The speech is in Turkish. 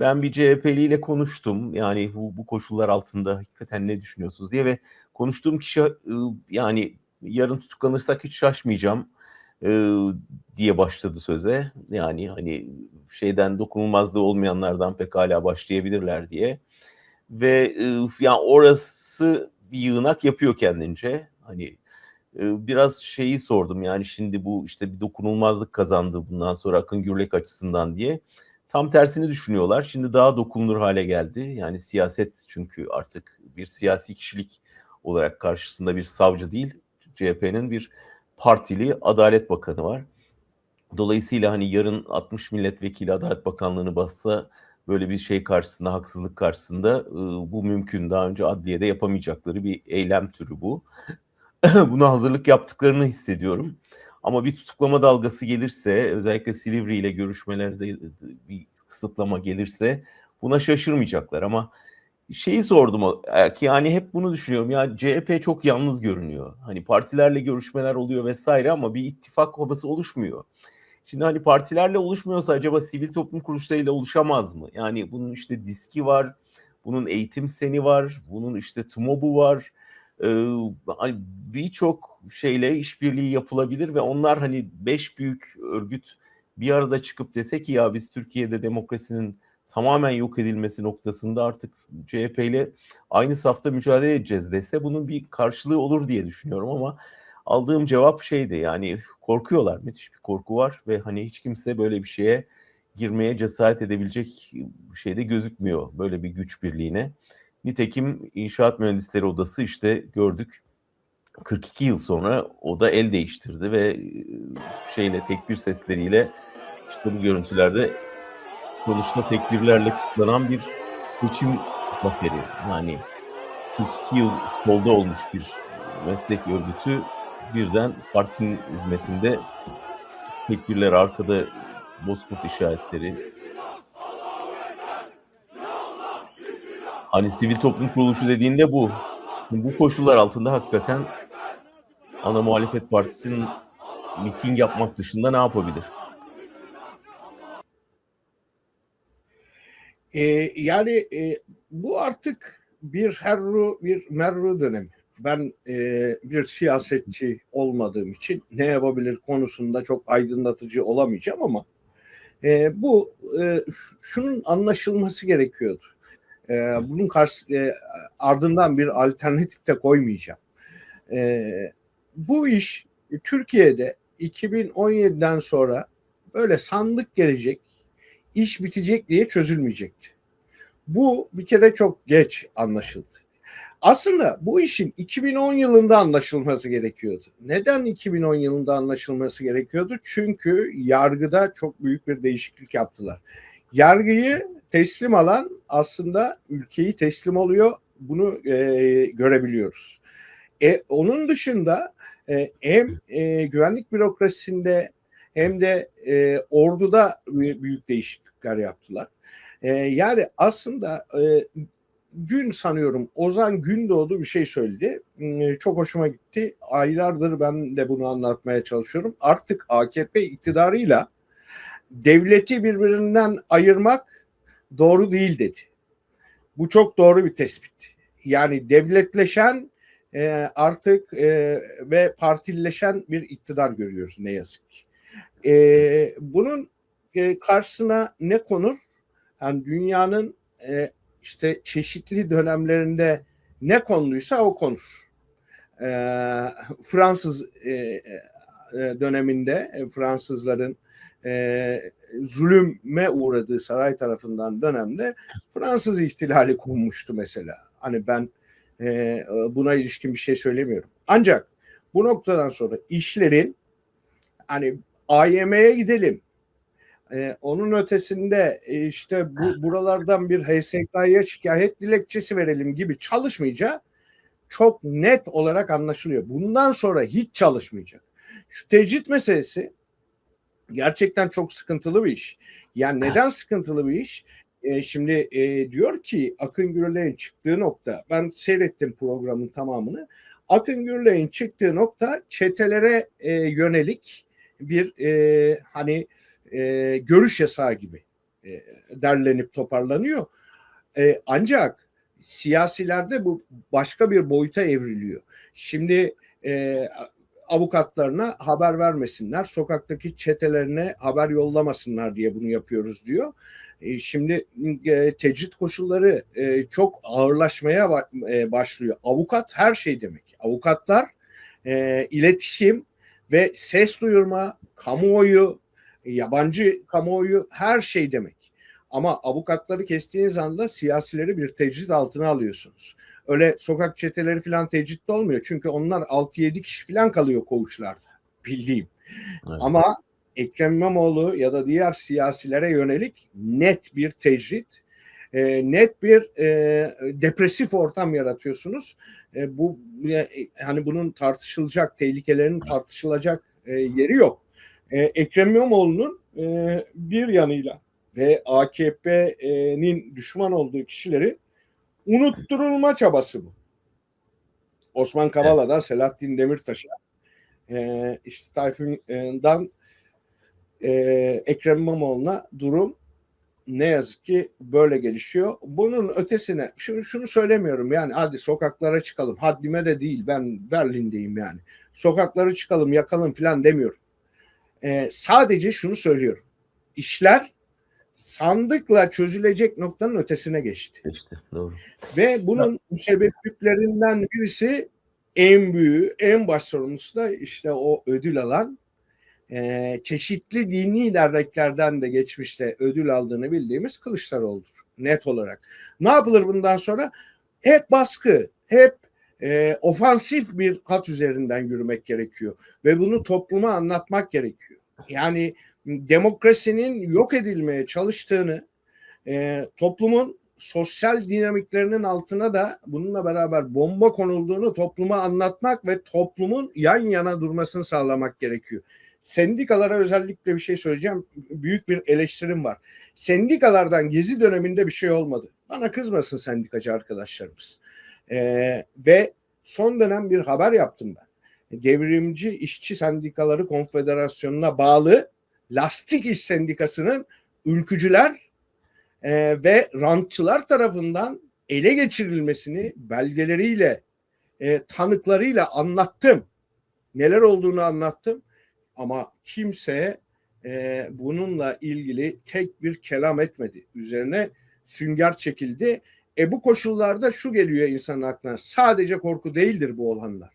ben bir CHP'li ile konuştum. Yani bu, bu koşullar altında hakikaten ne düşünüyorsunuz diye ve konuştuğum kişi e, yani yarın tutuklanırsak hiç şaşmayacağım e, diye başladı söze. Yani hani şeyden dokunulmazlığı olmayanlardan pekala başlayabilirler diye. Ve yani orası bir yığınak yapıyor kendince. Hani e, biraz şeyi sordum yani şimdi bu işte bir dokunulmazlık kazandı bundan sonra Akın Gürlek açısından diye. Tam tersini düşünüyorlar. Şimdi daha dokunulur hale geldi. Yani siyaset çünkü artık bir siyasi kişilik olarak karşısında bir savcı değil, CHP'nin bir partili Adalet Bakanı var. Dolayısıyla hani yarın 60 milletvekili Adalet Bakanlığı'nı bassa böyle bir şey karşısında, haksızlık karşısında e, bu mümkün. Daha önce adliyede yapamayacakları bir eylem türü bu. Buna hazırlık yaptıklarını hissediyorum. Ama bir tutuklama dalgası gelirse, özellikle Silivri ile görüşmelerde bir kısıtlama gelirse buna şaşırmayacaklar. Ama şeyi sordum ki yani hep bunu düşünüyorum. Ya CHP çok yalnız görünüyor. Hani partilerle görüşmeler oluyor vesaire ama bir ittifak havası oluşmuyor. Şimdi hani partilerle oluşmuyorsa acaba sivil toplum kuruluşlarıyla oluşamaz mı? Yani bunun işte diski var, bunun eğitim seni var, bunun işte TMOB'u var. Birçok şeyle işbirliği yapılabilir ve onlar hani beş büyük örgüt bir arada çıkıp dese ki ya biz Türkiye'de demokrasinin tamamen yok edilmesi noktasında artık CHP ile aynı safta mücadele edeceğiz dese bunun bir karşılığı olur diye düşünüyorum ama aldığım cevap şeydi yani korkuyorlar müthiş bir korku var ve hani hiç kimse böyle bir şeye girmeye cesaret edebilecek şeyde gözükmüyor böyle bir güç birliğine. Nitekim İnşaat Mühendisleri Odası işte gördük 42 yıl sonra o da el değiştirdi ve şeyle tekbir sesleriyle işte bu görüntülerde sonuçta tekbirlerle kutlanan bir seçim zaferi. Yani 42 yıl solda olmuş bir meslek örgütü birden partinin hizmetinde tekbirler arkada bozkurt işaretleri. Hani sivil toplum kuruluşu dediğinde bu. Bu koşullar altında hakikaten ana muhalefet partisinin miting yapmak dışında ne yapabilir? Ee, yani e, bu artık bir herru bir merru dönemi. Ben e, bir siyasetçi olmadığım için ne yapabilir konusunda çok aydınlatıcı olamayacağım ama e, bu e, şunun anlaşılması gerekiyordu. E, bunun karşı e, ardından bir alternatif de koymayacağım. E, bu iş Türkiye'de 2017'den sonra böyle sandık gelecek, iş bitecek diye çözülmeyecekti. Bu bir kere çok geç anlaşıldı. Aslında bu işin 2010 yılında anlaşılması gerekiyordu. Neden 2010 yılında anlaşılması gerekiyordu? Çünkü yargıda çok büyük bir değişiklik yaptılar. Yargıyı teslim alan aslında ülkeyi teslim oluyor. Bunu e, görebiliyoruz. E, onun dışında e, hem e, güvenlik bürokrasisinde hem de e, orduda büyük değişiklikler yaptılar. E, yani aslında e, gün sanıyorum Ozan Gündoğdu bir şey söyledi. E, çok hoşuma gitti. Aylardır ben de bunu anlatmaya çalışıyorum. Artık AKP iktidarıyla devleti birbirinden ayırmak doğru değil dedi. Bu çok doğru bir tespit. Yani devletleşen e, artık e, ve partilleşen bir iktidar görüyoruz ne yazık ki. E, bunun e, karşısına ne konur? Yani dünyanın e, işte çeşitli dönemlerinde ne konuluysa o konur. E, Fransız e, döneminde e, Fransızların e, zulüme uğradığı saray tarafından dönemde Fransız ihtilali konmuştu mesela. Hani ben e, buna ilişkin bir şey söylemiyorum. Ancak bu noktadan sonra işlerin hani AYM'ye gidelim. Ee, onun ötesinde e, işte bu buralardan bir HSK'ya şikayet dilekçesi verelim gibi çalışmayacağı çok net olarak anlaşılıyor. Bundan sonra hiç çalışmayacak. Şu tecrit meselesi gerçekten çok sıkıntılı bir iş. Yani neden sıkıntılı bir iş? E, şimdi e, diyor ki Akın Gürley'in çıktığı nokta, ben seyrettim programın tamamını. Akın Gürley'in çıktığı nokta çetelere e, yönelik bir e, hani e, görüş yasağı gibi e, derlenip toparlanıyor. E, ancak siyasilerde bu başka bir boyuta evriliyor. Şimdi e, avukatlarına haber vermesinler, sokaktaki çetelerine haber yollamasınlar diye bunu yapıyoruz diyor. E, şimdi e, tecrit koşulları e, çok ağırlaşmaya ba- başlıyor. Avukat her şey demek. Avukatlar iletişim ve ses duyurma, kamuoyu, yabancı kamuoyu her şey demek. Ama avukatları kestiğiniz anda siyasileri bir tecrit altına alıyorsunuz. Öyle sokak çeteleri falan tecritte olmuyor. Çünkü onlar 6-7 kişi falan kalıyor koğuşlarda. Bildiğim. Evet. Ama Ekrem İmamoğlu ya da diğer siyasilere yönelik net bir tecrit, e, net bir e, depresif ortam yaratıyorsunuz. E, bu e, hani bunun tartışılacak, tehlikelerin tartışılacak e, yeri yok. E, Ekrem İmamoğlu'nun e, bir yanıyla ve AKP'nin düşman olduğu kişileri unutturulma çabası bu. Osman Kavala'dan Selahattin Demirtaş'a e, işte Tayfun'dan e, Ekrem İmamoğlu'na durum ne yazık ki böyle gelişiyor. Bunun ötesine şunu, şunu söylemiyorum yani hadi sokaklara çıkalım. Haddime de değil ben Berlin'deyim yani. Sokaklara çıkalım yakalım falan demiyorum. E, sadece şunu söylüyorum. İşler sandıkla çözülecek noktanın ötesine geçti. İşte doğru. Ve bunun sebeplerinden birisi en büyüğü, en baş sorumlusu da işte o ödül alan e, çeşitli dini derneklerden de geçmişte ödül aldığını bildiğimiz Kılıçdaroğlu'dur. Net olarak. Ne yapılır bundan sonra? Hep baskı, hep e, ofansif bir hat üzerinden yürümek gerekiyor. Ve bunu topluma anlatmak gerekiyor. Yani demokrasinin yok edilmeye çalıştığını, e, toplumun sosyal dinamiklerinin altına da bununla beraber bomba konulduğunu topluma anlatmak ve toplumun yan yana durmasını sağlamak gerekiyor. Sendikalara özellikle bir şey söyleyeceğim. Büyük bir eleştirim var. Sendikalardan gezi döneminde bir şey olmadı. Bana kızmasın sendikacı arkadaşlarımız. Ee, ve son dönem bir haber yaptım ben. Devrimci İşçi Sendikaları Konfederasyonu'na bağlı Lastik İş Sendikası'nın ülkücüler e, ve rantçılar tarafından ele geçirilmesini belgeleriyle, e, tanıklarıyla anlattım. Neler olduğunu anlattım. Ama kimse e, bununla ilgili tek bir kelam etmedi. Üzerine sünger çekildi. E bu koşullarda şu geliyor insanın aklına. Sadece korku değildir bu olanlar.